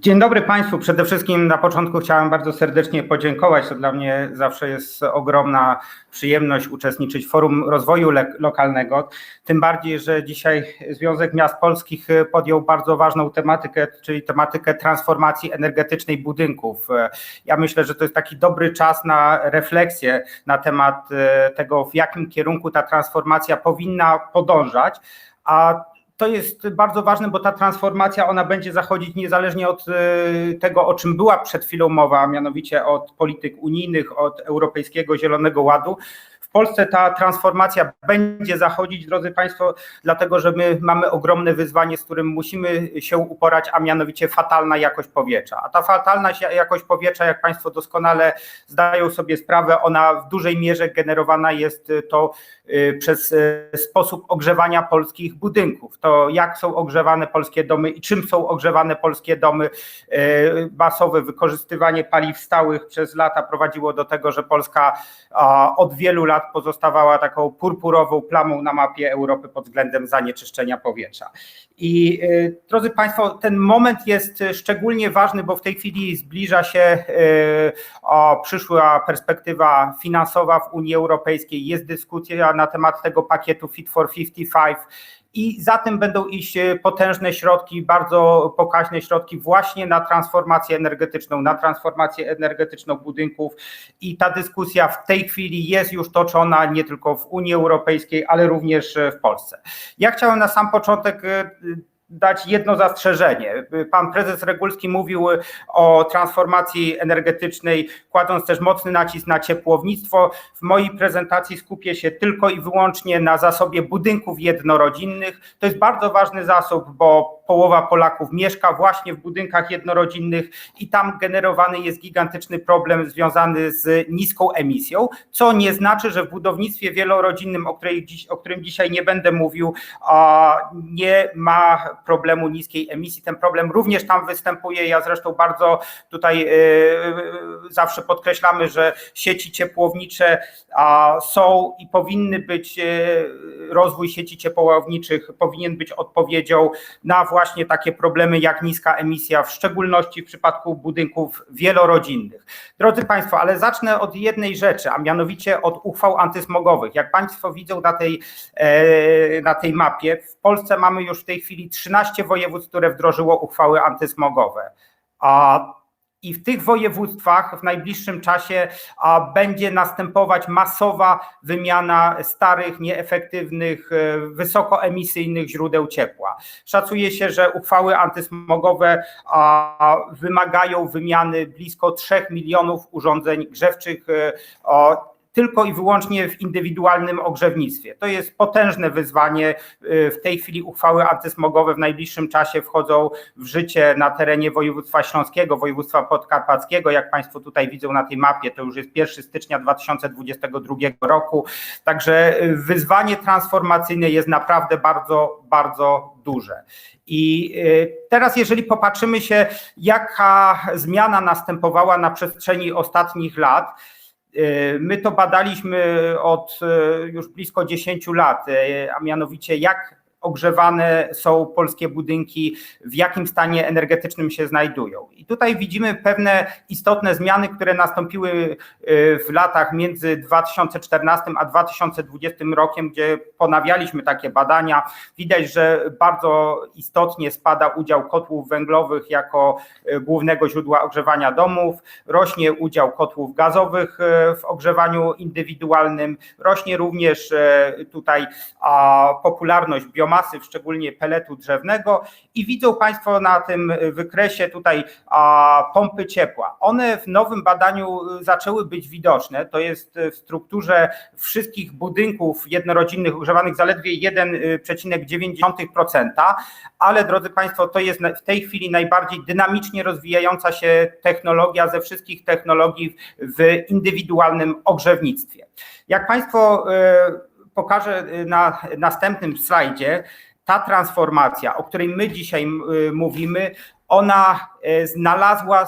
Dzień dobry Państwu. Przede wszystkim na początku chciałem bardzo serdecznie podziękować. To dla mnie zawsze jest ogromna przyjemność uczestniczyć w Forum Rozwoju Lokalnego. Tym bardziej, że dzisiaj Związek Miast Polskich podjął bardzo ważną tematykę, czyli tematykę transformacji energetycznej budynków. Ja myślę, że to jest taki dobry czas na refleksję na temat tego, w jakim kierunku ta transformacja powinna podążać. A to jest bardzo ważne, bo ta transformacja ona będzie zachodzić niezależnie od y, tego, o czym była przed chwilą mowa, a mianowicie od polityk unijnych, od Europejskiego Zielonego Ładu. Polsce ta transformacja będzie zachodzić, drodzy Państwo, dlatego że my mamy ogromne wyzwanie, z którym musimy się uporać, a mianowicie fatalna jakość powietrza. A ta fatalna jakość powietrza, jak Państwo doskonale zdają sobie sprawę, ona w dużej mierze generowana jest to y, przez y, sposób ogrzewania polskich budynków. To jak są ogrzewane polskie domy i czym są ogrzewane polskie domy. Y, masowe wykorzystywanie paliw stałych przez lata prowadziło do tego, że Polska od wielu lat pozostawała taką purpurową plamą na mapie Europy pod względem zanieczyszczenia powietrza. I y, drodzy Państwo, ten moment jest szczególnie ważny, bo w tej chwili zbliża się y, przyszła perspektywa finansowa w Unii Europejskiej. Jest dyskusja na temat tego pakietu Fit for 55 i za tym będą iść e, potężne środki, bardzo pokaźne środki właśnie na transformację energetyczną, na transformację energetyczną budynków i ta dyskusja w tej chwili jest już toczona nie tylko w Unii Europejskiej, ale również e, w Polsce. Ja chciałem na sam początek e, dać jedno zastrzeżenie. Pan prezes Regulski mówił o transformacji energetycznej, kładąc też mocny nacisk na ciepłownictwo. W mojej prezentacji skupię się tylko i wyłącznie na zasobie budynków jednorodzinnych. To jest bardzo ważny zasób, bo połowa Polaków mieszka właśnie w budynkach jednorodzinnych i tam generowany jest gigantyczny problem związany z niską emisją, co nie znaczy, że w budownictwie wielorodzinnym, o, której dziś, o którym dzisiaj nie będę mówił, nie ma problemu niskiej emisji. Ten problem również tam występuje. Ja zresztą bardzo tutaj e, zawsze podkreślamy, że sieci ciepłownicze są i powinny być, e, rozwój sieci ciepłowniczych powinien być odpowiedzią na właśnie takie problemy jak niska emisja, w szczególności w przypadku budynków wielorodzinnych. Drodzy Państwo, ale zacznę od jednej rzeczy, a mianowicie od uchwał antysmogowych. Jak Państwo widzą na tej, e, na tej mapie, w Polsce mamy już w tej chwili 13 województw, które wdrożyło uchwały antysmogowe. A i w tych województwach w najbliższym czasie będzie następować masowa wymiana starych, nieefektywnych, e, wysokoemisyjnych źródeł ciepła. Szacuje się, że uchwały antysmogowe wymagają wymiany blisko 3 milionów urządzeń grzewczych e, tylko i wyłącznie w indywidualnym ogrzewnictwie. To jest potężne wyzwanie. Y, w tej chwili uchwały antysmogowe w najbliższym czasie wchodzą w życie na terenie województwa śląskiego, województwa podkarpackiego. Jak Państwo tutaj widzą na tej mapie, to już jest 1 stycznia 2022 roku. Także y, wyzwanie transformacyjne jest naprawdę bardzo, bardzo duże. I y, teraz, jeżeli popatrzymy się, jaka zmiana następowała na przestrzeni ostatnich lat, my to badaliśmy od y, już blisko 10 lat, y, a mianowicie jak ogrzewane są polskie budynki, w jakim stanie energetycznym się znajdują. I tutaj widzimy pewne istotne zmiany, które nastąpiły y, w latach między 2014 a 2020 rokiem, gdzie ponawialiśmy takie badania. Widać, że bardzo istotnie spada udział kotłów węglowych jako y, głównego źródła ogrzewania domów, rośnie udział kotłów gazowych y, w ogrzewaniu indywidualnym, rośnie również tutaj popularność biomasy, masy, szczególnie peletu drzewnego i widzą Państwo na tym wykresie tutaj pompy ciepła. One w nowym badaniu zaczęły być widoczne, to jest w strukturze wszystkich budynków jednorodzinnych używanych zaledwie 1,9%, ale drodzy Państwo, to jest w tej chwili najbardziej dynamicznie rozwijająca się technologia ze wszystkich technologii w indywidualnym ogrzewnictwie. Jak Państwo pokażę y, na następnym slajdzie, ta transformacja, o której my dzisiaj y, mówimy, ona y, znalazła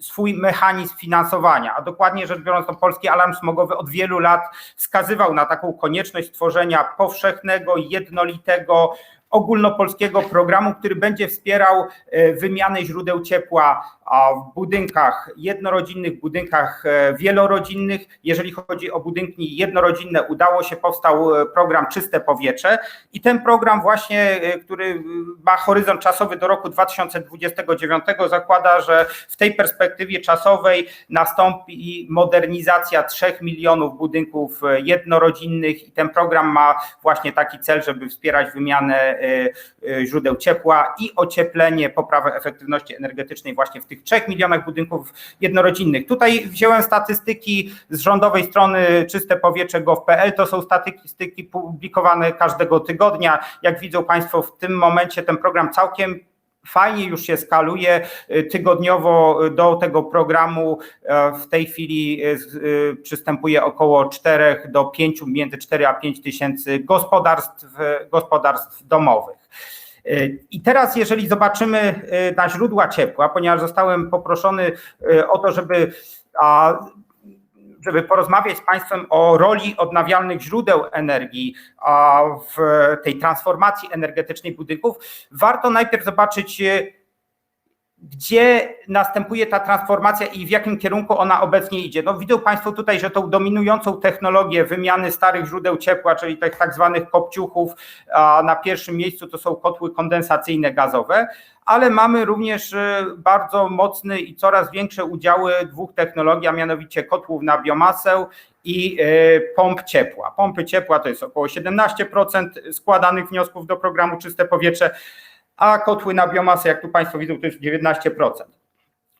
swój mechanizm finansowania, a dokładnie rzecz biorąc, to Polski Alarm Smogowy od wielu lat wskazywał na taką konieczność tworzenia powszechnego, jednolitego, ogólnopolskiego programu, który będzie wspierał wymianę źródeł ciepła w budynkach jednorodzinnych, budynkach wielorodzinnych. Jeżeli chodzi o budynki jednorodzinne, udało się, powstał program Czyste Powietrze i ten program właśnie, który ma horyzont czasowy do roku 2029, zakłada, że w tej perspektywie czasowej nastąpi modernizacja 3 milionów budynków jednorodzinnych i ten program ma właśnie taki cel, żeby wspierać wymianę źródeł ciepła i ocieplenie, poprawę efektywności energetycznej właśnie w tych 3 milionach budynków jednorodzinnych. Tutaj wziąłem statystyki z rządowej strony czyste powietrze.gov.pl, to są statystyki publikowane każdego tygodnia. Jak widzą Państwo, w tym momencie ten program całkiem fajnie już się skaluje. Tygodniowo do tego programu w tej chwili przystępuje około 4 do 5, między 4 a 5 tysięcy gospodarstw, gospodarstw domowych. I teraz, jeżeli zobaczymy na źródła ciepła, ponieważ zostałem poproszony o to, żeby żeby porozmawiać z Państwem o roli odnawialnych źródeł energii w tej transformacji energetycznej budynków, warto najpierw zobaczyć, gdzie następuje ta transformacja i w jakim kierunku ona obecnie idzie. No widzą Państwo tutaj, że tą dominującą technologię wymiany starych źródeł ciepła, czyli tych tak zwanych kopciuchów, na pierwszym miejscu to są kotły kondensacyjne gazowe, ale mamy również bardzo mocny i coraz większe udziały dwóch technologii, a mianowicie kotłów na biomasę i pomp ciepła. Pompy ciepła to jest około 17% składanych wniosków do programu Czyste Powietrze, a kotły na biomasę, jak tu Państwo widzą, to jest 19%.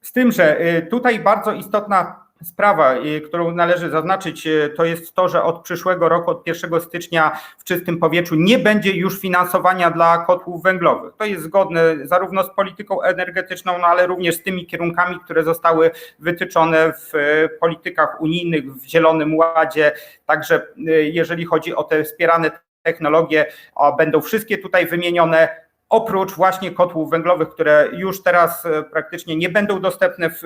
Z tym, że tutaj bardzo istotna sprawa, którą należy zaznaczyć, to jest to, że od przyszłego roku, od 1 stycznia w czystym powietrzu nie będzie już finansowania dla kotłów węglowych. To jest zgodne zarówno z polityką energetyczną, no ale również z tymi kierunkami, które zostały wytyczone w politykach unijnych, w Zielonym Ładzie. Także jeżeli chodzi o te wspierane technologie, będą wszystkie tutaj wymienione oprócz właśnie kotłów węglowych, które już teraz praktycznie nie będą dostępne w,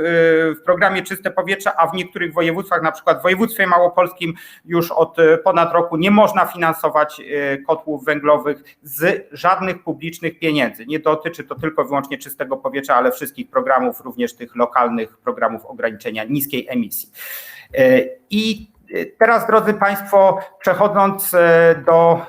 w, programie Czyste Powietrze, a w niektórych województwach, na przykład w województwie małopolskim już od ponad roku nie można finansować kotłów węglowych z żadnych publicznych pieniędzy. Nie dotyczy to tylko wyłącznie czystego powietrza, ale wszystkich programów, również tych lokalnych programów ograniczenia niskiej emisji. I Teraz, drodzy Państwo, przechodząc do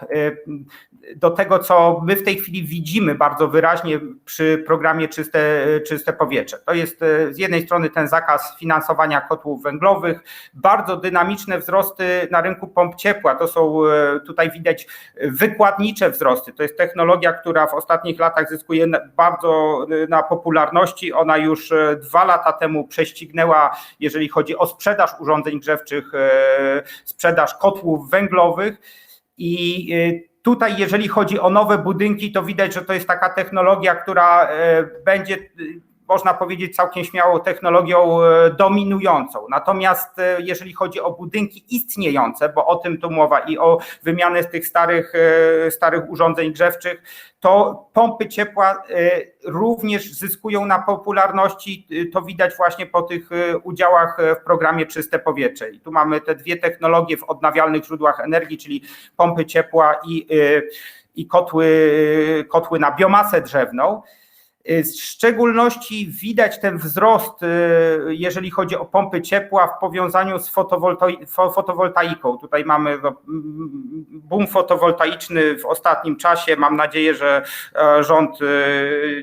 do tego, co my w tej chwili widzimy bardzo wyraźnie przy programie Czyste, Czyste Powietrze. To jest z jednej strony ten zakaz finansowania kotłów węglowych, bardzo dynamiczne wzrosty na rynku pomp ciepła. To są tutaj widać wykładnicze wzrosty. To jest technologia, która w ostatnich latach zyskuje bardzo na popularności. Ona już dwa lata temu prześcignęła, jeżeli chodzi o sprzedaż urządzeń grzewczych, sprzedaż kotłów węglowych. I Tutaj, jeżeli chodzi o nowe budynki, to widać, że to jest taka technologia, która będzie można powiedzieć całkiem śmiało technologią dominującą. Natomiast jeżeli chodzi o budynki istniejące, bo o tym tu mowa i o wymianę tych starych, starych urządzeń grzewczych, to pompy ciepła również zyskują na popularności. To widać właśnie po tych udziałach w programie Czyste Powietrze. I tu mamy te dwie technologie w odnawialnych źródłach energii, czyli pompy ciepła i, i kotły, kotły na biomasę drzewną. W szczególności widać ten wzrost, jeżeli chodzi o pompy ciepła w powiązaniu z fotowoltaiką. Tutaj mamy boom fotowoltaiczny w ostatnim czasie. Mam nadzieję, że rząd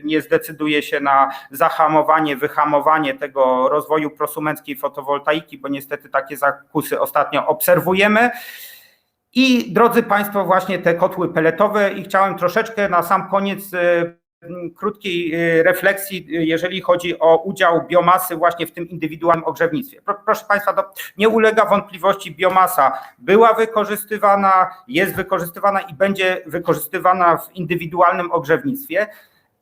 nie zdecyduje się na zahamowanie, wyhamowanie tego rozwoju prosumenckiej fotowoltaiki, bo niestety takie zakusy ostatnio obserwujemy. I drodzy Państwo, właśnie te kotły peletowe i chciałem troszeczkę na sam koniec krótkiej refleksji, jeżeli chodzi o udział biomasy właśnie w tym indywidualnym ogrzewnictwie. Proszę Państwa, nie ulega wątpliwości, biomasa była wykorzystywana, jest wykorzystywana i będzie wykorzystywana w indywidualnym ogrzewnictwie,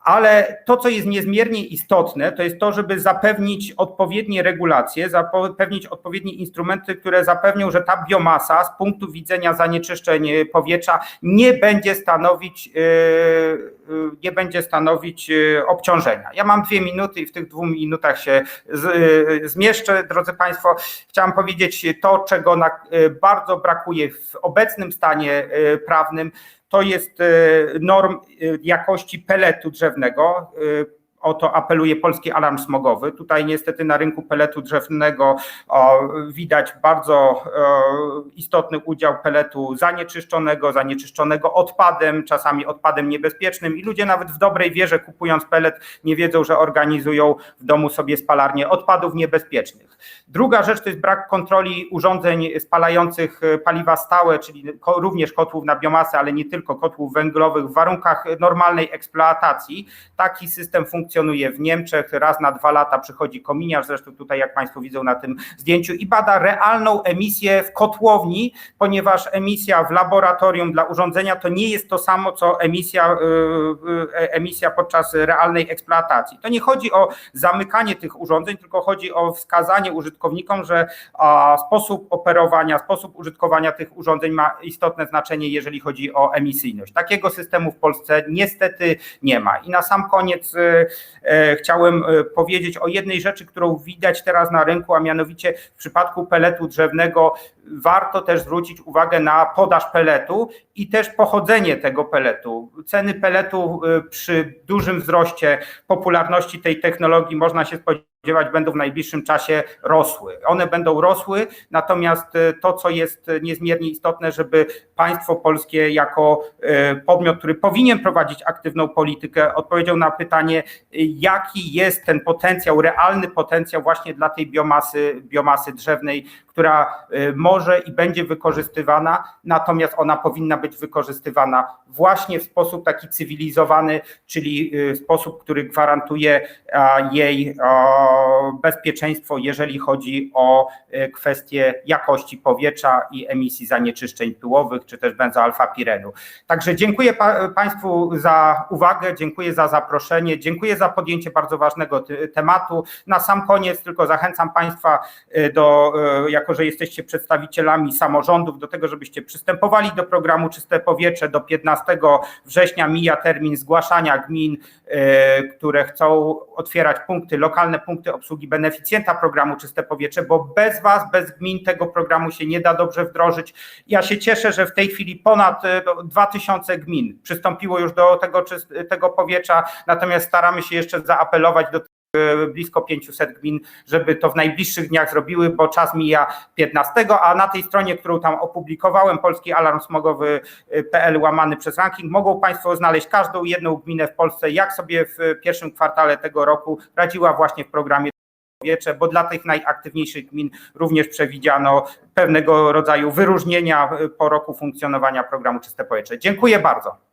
ale to, co jest niezmiernie istotne, to jest to, żeby zapewnić odpowiednie regulacje, zapewnić odpowiednie instrumenty, które zapewnią, że ta biomasa z punktu widzenia zanieczyszczeń powietrza nie będzie stanowić nie będzie stanowić y, obciążenia. Ja mam dwie minuty i w tych dwóch minutach się y, zmieszczę. Drodzy Państwo, chciałam powiedzieć to, czego y, bardzo brakuje w obecnym stanie y, prawnym, to jest y, norm y, jakości peletu drzewnego. O to apeluje Polski Alarm Smogowy. Tutaj niestety na rynku peletu drzewnego widać bardzo istotny udział peletu zanieczyszczonego, zanieczyszczonego odpadem, czasami odpadem niebezpiecznym i ludzie nawet w dobrej wierze kupując pelet nie wiedzą, że organizują w domu sobie spalarnię odpadów niebezpiecznych. Druga rzecz to jest brak kontroli urządzeń spalających e, paliwa stałe, czyli również kotłów na biomasę, ale nie tylko kotłów węglowych w warunkach normalnej eksploatacji. Taki system funkcjonuje w Niemczech. Raz na dwa lata przychodzi kominiarz, zresztą tutaj, jak Państwo widzą na tym zdjęciu, i bada realną emisję w kotłowni, ponieważ emisja w laboratorium dla urządzenia to nie jest to samo, co emisja, yy, yy, emisja podczas realnej eksploatacji. To nie chodzi o zamykanie tych urządzeń, tylko chodzi o wskazanie użytkownikom, że sposób operowania, sposób użytkowania tych urządzeń ma istotne znaczenie, jeżeli chodzi o emisyjność. Takiego systemu w Polsce niestety nie ma. I na sam koniec e, e, chciałem e, powiedzieć o jednej rzeczy, którą widać teraz na rynku, a mianowicie w przypadku peletu drzewnego warto też zwrócić uwagę na podaż peletu i też pochodzenie tego peletu. Ceny peletu e, przy dużym wzroście popularności tej technologii można się spodziewać, będą w najbliższym czasie rosły. One będą rosły, natomiast e, to, co jest niezmiernie istotne, żeby państwo polskie jako e, podmiot, który powinien prowadzić aktywną politykę, odpowiedział na pytanie, e, jaki jest ten potencjał, realny potencjał właśnie dla tej biomasy, biomasy drzewnej, która może i będzie wykorzystywana, natomiast ona powinna być wykorzystywana właśnie w sposób taki cywilizowany, czyli w sposób, który gwarantuje jej bezpieczeństwo, jeżeli chodzi o kwestie jakości powietrza i emisji zanieczyszczeń pyłowych, czy też benzoalfapirenu. Także dziękuję pa Państwu za uwagę, dziękuję za zaproszenie, dziękuję za podjęcie bardzo ważnego tematu. Na sam koniec tylko zachęcam Państwa do, jako że jesteście przedstawicielami samorządów, do tego, żebyście przystępowali do programu Czyste Powietrze. Do 15 września mija termin zgłaszania gmin, które chcą otwierać punkty, lokalne punkty obsługi beneficjenta programu Czyste Powietrze, bo bez Was, bez gmin tego programu się nie da dobrze wdrożyć. Ja się cieszę, że w tej chwili ponad 2000 gmin przystąpiło już do tego, tego powietrza, natomiast staramy się jeszcze zaapelować do blisko 500 gmin, żeby to w najbliższych dniach zrobiły, bo czas mija 15, a na tej stronie, którą tam opublikowałem, polski alarm smogowy.pl łamany przez ranking, mogą Państwo znaleźć każdą jedną gminę w Polsce, jak sobie w pierwszym kwartale tego roku radziła właśnie w programie powietrze, bo dla tych najaktywniejszych gmin również przewidziano pewnego rodzaju wyróżnienia po roku funkcjonowania programu Czyste Powietrze. Dziękuję bardzo.